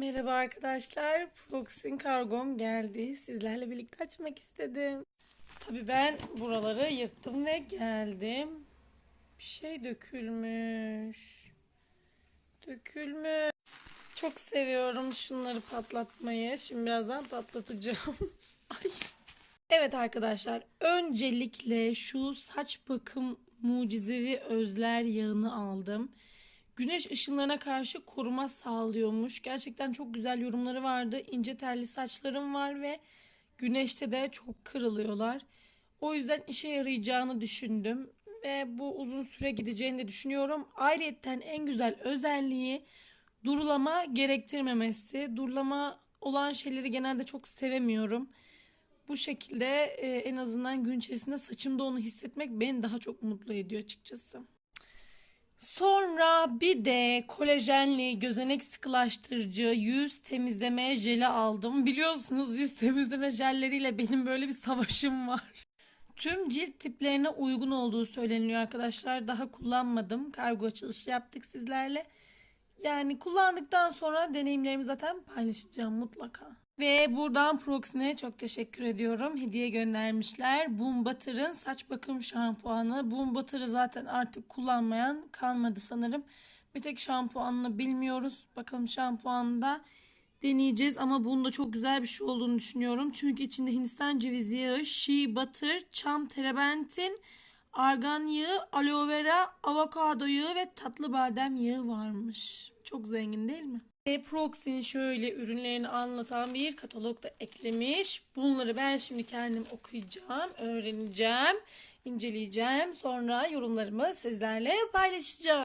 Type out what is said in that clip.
Merhaba arkadaşlar. Proxin kargom geldi. Sizlerle birlikte açmak istedim. Tabii ben buraları yırttım ve geldim. Bir şey dökülmüş. Dökülmüş. Çok seviyorum şunları patlatmayı. Şimdi birazdan patlatacağım. Ay. Evet arkadaşlar, öncelikle şu saç bakım mucizevi özler yağını aldım. Güneş ışınlarına karşı koruma sağlıyormuş. Gerçekten çok güzel yorumları vardı. İnce telli saçlarım var ve güneşte de çok kırılıyorlar. O yüzden işe yarayacağını düşündüm ve bu uzun süre gideceğini de düşünüyorum. Ayrıyeten en güzel özelliği durulama gerektirmemesi. Durulama olan şeyleri genelde çok sevemiyorum. Bu şekilde e, en azından gün içerisinde saçımda onu hissetmek beni daha çok mutlu ediyor açıkçası. Sonra bir de kolajenli gözenek sıkılaştırıcı yüz temizleme jeli aldım. Biliyorsunuz yüz temizleme jelleriyle benim böyle bir savaşım var. Tüm cilt tiplerine uygun olduğu söyleniyor arkadaşlar. Daha kullanmadım. Kargo açılışı yaptık sizlerle. Yani kullandıktan sonra deneyimlerimi zaten paylaşacağım mutlaka. Ve buradan Proxy'ne çok teşekkür ediyorum. Hediye göndermişler. Boom Butter'ın saç bakım şampuanı. Boom Butter'ı zaten artık kullanmayan kalmadı sanırım. Bir tek şampuanını bilmiyoruz. Bakalım şampuanında deneyeceğiz ama bunun da çok güzel bir şey olduğunu düşünüyorum. Çünkü içinde Hindistan cevizi yağı, shea butter, çam terebentin, argan yağı, aloe vera, avokado yağı ve tatlı badem yağı varmış. Çok zengin değil mi? Proxy'nin şöyle ürünlerini anlatan bir katalog da eklemiş. Bunları ben şimdi kendim okuyacağım, öğreneceğim, inceleyeceğim. Sonra yorumlarımı sizlerle paylaşacağım.